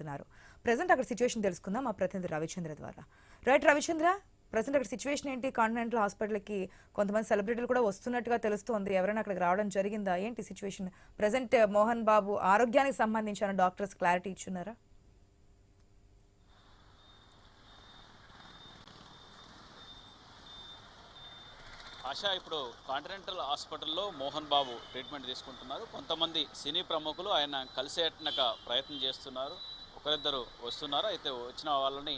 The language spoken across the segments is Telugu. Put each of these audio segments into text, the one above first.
చెబుతున్నారు ప్రజెంట్ అక్కడ సిచ్యువేషన్ తెలుసుకుందాం. మా ప్రతినిధి రవిచంద్ర ద్వారా. రైట్ రవిచంద్ర? ప్రజెంట్ అక్కడ సిచ్యువేషన్ ఏంటి? కాంటినెంటల్ హాస్పిటల్కి కొంతమంది సెలబ్రిటీలు కూడా వస్తున్నట్టుగా తెలుస్తోంది. ఎవరైనా అక్కడికి రావడం జరిగిందా? ఏంటి సిచ్యువేషన్ ప్రజెంట్ మోహన్ బాబు ఆరోగ్యానికి సంబంధించిన డాక్టర్స్ క్లారిటీ ఇచ్చున్నారా? ఆశ ఇప్పుడు కాంటినెంటల్ హాస్పిటల్లో మోహన్ బాబు ట్రీట్మెంట్ తీసుకుంటున్నారు. కొంతమంది సినీ ప్రముఖులు ఆయన కలిసేటనక ప్రయత్నం చేస్తున్నారు. ఒకరిద్దరు వస్తున్నారు. అయితే వచ్చిన వాళ్ళని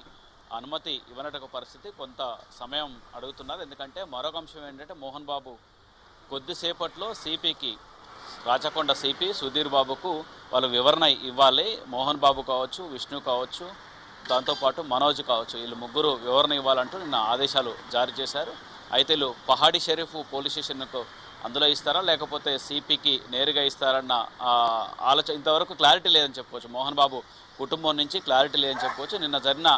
అనుమతి ఇవ్వనట పరిస్థితి కొంత సమయం అడుగుతున్నారు. ఎందుకంటే మరొక అంశం ఏంటంటే మోహన్ బాబు కొద్దిసేపట్లో సిపికి రాచకొండ సిపి సుధీర్ బాబుకు వాళ్ళు వివరణ ఇవ్వాలి. మోహన్ బాబు కావచ్చు విష్ణు కావచ్చు దాంతోపాటు మనోజ్ కావచ్చు. వీళ్ళు ముగ్గురు వివరణ ఇవ్వాలంటూ నిన్న ఆదేశాలు జారీ చేశారు. అయితే వీళ్ళు పహాడి షరీఫ్ పోలీస్ స్టేషన్కు అందులో ఇస్తారా? లేకపోతే సిపికి నేరుగా ఇస్తారన్న ఆలోచన ఇంతవరకు క్లారిటీ లేదని చెప్పుకోవచ్చు మోహన్ బాబు కుటుంబం నుంచి క్లారిటీ లేదని చెప్పుకోవచ్చు నిన్న జరిగిన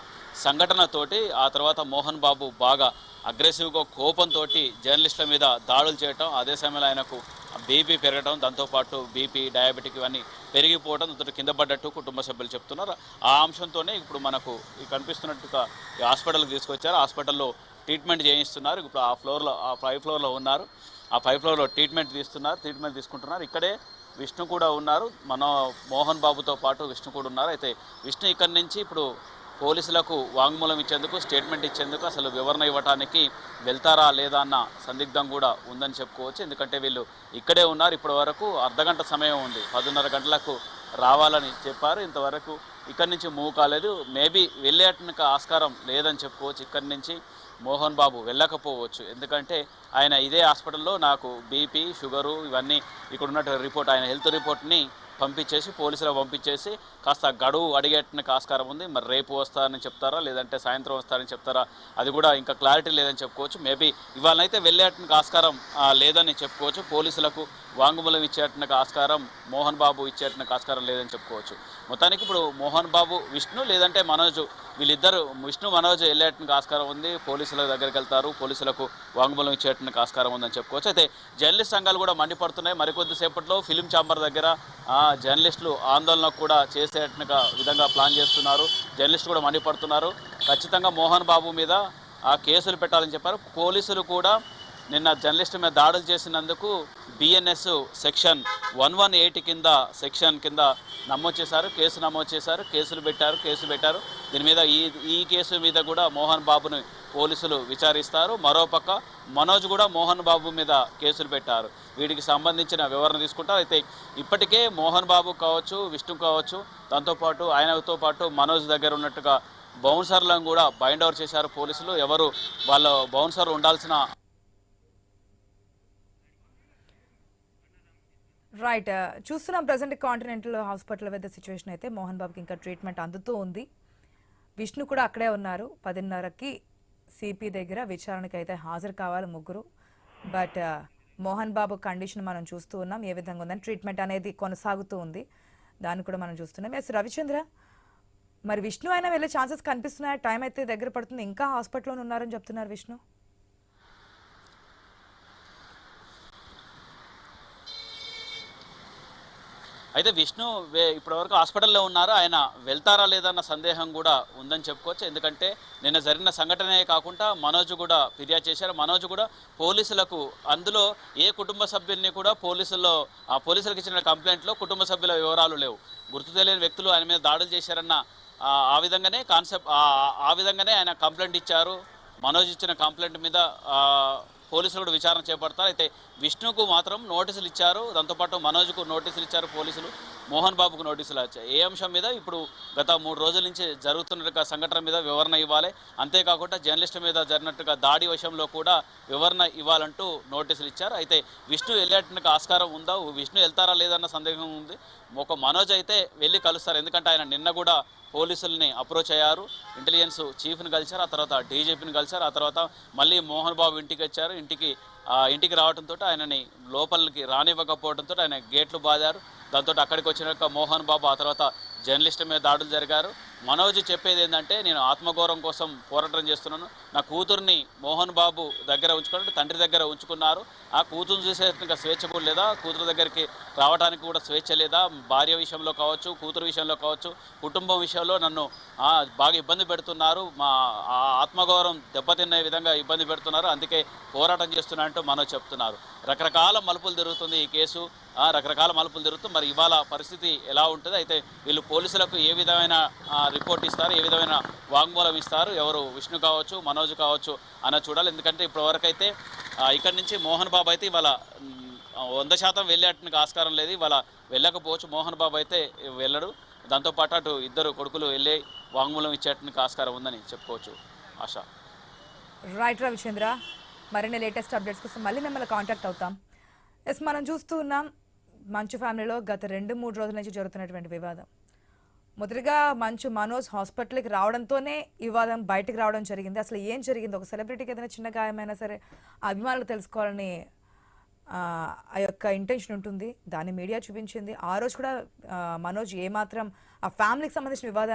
సంఘటనతోటి ఆ తర్వాత మోహన్ బాబు బాగా అగ్రెసివ్గా కోపంతో జర్నలిస్టుల మీద దాడులు చేయటం అదే సమయంలో ఆయనకు బీపీ పెరగడం దాంతోపాటు బీపీ డయాబెటిక్ ఇవన్నీ పెరిగిపోవడం దాంతో కింద పడ్డట్టు కుటుంబ సభ్యులు చెప్తున్నారు. ఆ అంశంతోనే ఇప్పుడు మనకు కనిపిస్తున్నట్టుగా ఈ హాస్పిటల్కి తీసుకొచ్చారు. హాస్పిటల్లో ట్రీట్మెంట్ చేయిస్తున్నారు. ఇప్పుడు ఆ ఫ్లోర్లో ఆ ఫైవ్ ఫ్లోర్లో ఉన్నారు. ఆ ఫైవ్ ఫ్లోర్లో ట్రీట్మెంట్ తీస్తున్నారు ట్రీట్మెంట్ తీసుకుంటున్నారు. ఇక్కడే విష్ణు కూడా ఉన్నారు. మన మోహన్ బాబుతో పాటు విష్ణు కూడా ఉన్నారు. అయితే విష్ణు ఇక్కడి నుంచి ఇప్పుడు పోలీసులకు వాంగ్మూలం ఇచ్చేందుకు స్టేట్మెంట్ ఇచ్చేందుకు అసలు వివరణ ఇవ్వడానికి వెళ్తారా లేదా అన్న సందిగ్ధం కూడా ఉందని చెప్పుకోవచ్చు. ఎందుకంటే వీళ్ళు ఇక్కడే ఉన్నారు. ఇప్పటి వరకు అర్ధగంట సమయం ఉంది. పదిన్నర గంటలకు రావాలని చెప్పారు. ఇంతవరకు ఇక్కడి నుంచి మూవ్ కాలేదు. మేబీ వెళ్ళేటానికి ఆస్కారం లేదని చెప్పుకోవచ్చు. ఇక్కడి నుంచి మోహన్ బాబు వెళ్ళకపోవచ్చు. ఎందుకంటే ఆయన ఇదే హాస్పిటల్లో నాకు బీపీ షుగరు ఇవన్నీ ఇక్కడ ఉన్నట్టు రిపోర్ట్ ఆయన హెల్త్ రిపోర్ట్ని పంపించేసి పోలీసులకు పంపించేసి కాస్త గడువు అడిగేటనికి ఆస్కారం ఉంది. మరి రేపు వస్తారని చెప్తారా? లేదంటే సాయంత్రం వస్తారని చెప్తారా? అది కూడా ఇంకా క్లారిటీ లేదని చెప్పుకోవచ్చు. మేబీ ఇవాళనైతే వెళ్ళేటనికి ఆస్కారం లేదని చెప్పుకోవచ్చు. పోలీసులకు వాంగ్మూలం ఇచ్చేటనికి ఆస్కారం మోహన్ బాబు ఇచ్చేటనికి ఆస్కారం లేదని చెప్పుకోవచ్చు. మొత్తానికి ఇప్పుడు మోహన్ బాబు విష్ణు లేదంటే మనోజ్ వీళ్ళిద్దరు విష్ణు మనోజ్ వెళ్ళేటనికి ఆస్కారం ఉంది. పోలీసుల దగ్గరికి వెళ్తారు. పోలీసులకు వాంగ్మూలం ఇచ్చేట ఆస్కారం ఉందని చెప్పుకోవచ్చు. అయితే జర్నలిస్ట్ సంఘాలు కూడా మండిపడుతున్నాయి. మరికొద్దిసేపట్లో ఫిలిం ఛాంబర్ దగ్గర ఆ, జర్నలిస్టులు ఆందోళన కూడా చేసేటట్టుగా విధంగా ప్లాన్ చేస్తున్నారు. జర్నలిస్టులు కూడా మండిపడుతున్నారు. ఖచ్చితంగా మోహన్ బాబు మీద ఆ కేసులు పెట్టాలని చెప్పారు. పోలీసులు కూడా నిన్న జర్నలిస్టు మీద దాడులు చేసినందుకు BNS section one one eight కింద సెక్షన్ కింద నమోదు చేశారు. కేసు నమోదు చేశారు. కేసులు పెట్టారు. కేసు పెట్టారు. దీని మీద ఈ ఈ కేసు మీద కూడా మోహన్ బాబుని పోలీసులు విచారిస్తారు. మరోపక్క మనోజ్ కూడా మోహన్ బాబు మీద కేసులు పెట్టారు. వీటికి సంబంధించిన వివరణ తీసుకుంటారు. అయితే ఇప్పటికే మోహన్ బాబు కావచ్చు విష్ణు కావచ్చు దాంతోపాటు ఆయనతో పాటు మనోజ్ దగ్గర ఉన్నట్టుగా బౌన్సర్లను కూడా బైండ్ ఓవర్ చేశారు పోలీసులు. ఎవరు వాళ్ళ బౌన్సర్ ఉండాల్సిన రైట్ uh, చూస్తున్నాం ప్రజెంట్ కాంటినెంటల్ హాస్పిటల్ వద్ద సిచ్యువేషన్ అయితే మోహన్ బాబుకి ఇంకా ట్రీట్మెంట్ అందుతూ ఉంది. విష్ణు కూడా అక్కడే ఉన్నారు. పదిన్నరకి సిపి దగ్గర విచారణకి అయితే హాజరు కావాలి ముగ్గురు. బట్ మోహన్ బాబు కండిషన్ మనం చూస్తూ ఉన్నాం ఏ విధంగా ఉందని ట్రీట్మెంట్ అనేది కొనసాగుతూ ఉంది. దాన్ని కూడా మనం చూస్తున్నాం. ఎస్ రవిచంద్ర మరి విష్ణు అయినా వెళ్ళే ఛాన్సెస్ కనిపిస్తున్నాయి? టైం అయితే దగ్గర పడుతుంది. ఇంకా హాస్పిటల్లో ఉన్నారని చెప్తున్నారు విష్ణు. అయితే విష్ణు వే- ఇప్పటివరకు హాస్పిటల్లో ఉన్నారు. ఆయన వెళ్తారా లేదన్న సందేహం కూడా ఉందని చెప్పుకోవచ్చు. ఎందుకంటే నిన్న జరిగిన సంఘటనే కాకుండా మనోజ్ కూడా ఫిర్యాదు చేశారు. మనోజ్ కూడా పోలీసులకు అందులో ఏ కుటుంబ సభ్యుల్ని కూడా పోలీసుల్లో ఆ పోలీసులకు ఇచ్చిన కంప్లైంట్లో కుటుంబ సభ్యుల వివరాలు లేవు. గుర్తు తెలియని వ్యక్తులు ఆయన మీద దాడులు చేశారన్న ఆ, విధంగానే కాన్సెప్ట్ ఆ విధంగానే ఆయన కంప్లైంట్ ఇచ్చారు. మనోజ్ ఇచ్చిన కంప్లైంట్ మీద పోలీసులు కూడా విచారణ చేపడతారు. అయితే విష్ణుకు మాత్రం నోటీసులు ఇచ్చారు. దాంతోపాటు మనోజ్కు నోటీసులు ఇచ్చారు పోలీసులు. మోహన్ బాబుకు నోటీసులు వచ్చాయి. ఏ అంశం మీద? ఇప్పుడు గత మూడు రోజుల నుంచి జరుగుతున్నట్టుగా సంఘటన మీద వివరణ ఇవ్వాలి. అంతేకాకుండా జర్నలిస్టు మీద జరిగినట్టుగా దాడి విషయంలో కూడా వివరణ ఇవ్వాలంటూ నోటీసులు ఇచ్చారు. అయితే విష్ణు వెళ్ళేట్టుగా ఆస్కారం ఉందా? విష్ణు వెళ్తారా లేదన్న సందేహం ఉంది. ఒక మనోజ్ అయితే వెళ్ళి కలుస్తారు. ఎందుకంటే ఆయన నిన్న కూడా పోలీసుల్ని అప్రోచ్ అయ్యారు. ఇంటెలిజెన్స్ చీఫ్ని కలిశారు. ఆ తర్వాత డీజీపీని కలిశారు. ఆ తర్వాత మళ్ళీ మోహన్ బాబు ఇంటికి వచ్చారు. ఇంటికి ఇంటికి రావడంతో ఆయనని లోపలికి రానివ్వకపోవడంతో ఆయన గేట్లు బాదారు. దాంతో అక్కడికి వచ్చిన మోహన్ బాబు ఆ తర్వాత జర్నలిస్ట్ మీద దాడులు జరిగారు. మనోజ్ చెప్పేది ఏంటంటే నేను ఆత్మగౌరవం కోసం పోరాటం చేస్తున్నాను. నా కూతుర్ని మోహన్ బాబు దగ్గర ఉంచుకున్నట్టు తండ్రి దగ్గర ఉంచుకున్నారు. ఆ కూతురు చూసే స్వేచ్ఛ కూడా లేదా? కూతురు దగ్గరికి రావడానికి కూడా స్వేచ్ఛ లేదా? భార్య విషయంలో కావచ్చు కూతురు విషయంలో కావచ్చు కుటుంబం విషయంలో నన్ను బాగా ఇబ్బంది పెడుతున్నారు. మా ఆత్మగౌరవం దెబ్బతిన్న విధంగా ఇబ్బంది పెడుతున్నారు. అందుకే పోరాటం చేస్తున్నా అంటూ మనోజ్ చెప్తున్నారు. రకరకాల మలుపులు తిరుగుతుంది ఈ కేసు. రకరకాల మలుపులు తిరుగుతూ మరి ఇవాళ పరిస్థితి ఎలా ఉంటుంది? అయితే వీళ్ళు పోలీసులకు ఏ విధమైన రిపోర్ట్ ఇస్తారు? ఏ విధమైన వాంగ్మూలం ఇస్తారు? ఎవరు విష్ణు కావచ్చు మనోజ్ కావచ్చు అన్న చూడాలి. ఎందుకంటే ఇప్పటివరకైతే ఇక్కడి నుంచి మోహన్ బాబు అయితే ఇవాళ వంద శాతం వెళ్ళేటానికి ఆస్కారం లేదు. ఇవాళ వెళ్ళకపోవచ్చు. మోహన్ బాబు అయితే వెళ్ళడు. దాంతోపాటు అటు ఇద్దరు కొడుకులు వెళ్ళి వాంగ్మూలం ఇచ్చేటానికి ఆస్కారం ఉందని చెప్పుకోవచ్చు ఆశ. రైట్ రవిచంద్ర. మరిన్ని లేటెస్ట్ అప్డేట్స్ కోసం మళ్ళీ మిమ్మల్ని కాంటాక్ట్ అవుతాం. ఎస్ మనం చూస్తూ ఉన్నాం. మంచు ఫ్యామిలీలో గత రెండు మూడు రోజుల నుంచి జరుగుతున్నటువంటి వివాదం. మొదటిగా మంచు మనోజ్ హాస్పిటల్కి రావడంతోనే ఈ వివాదం బయటకు రావడం జరిగింది. అసలు ఏం జరిగింది? ఒక సెలబ్రిటీకి ఏదైనా చిన్న గాయమైనా సరే అభిమానులు తెలుసుకోవాలని ఆ యొక్క ఇంటెన్షన్ ఉంటుంది. దాన్ని మీడియా చూపించింది. ఆ రోజు కూడా మనోజ్ ఏమాత్రం ఆ ఫ్యామిలీకి సంబంధించిన వివాదాన్ని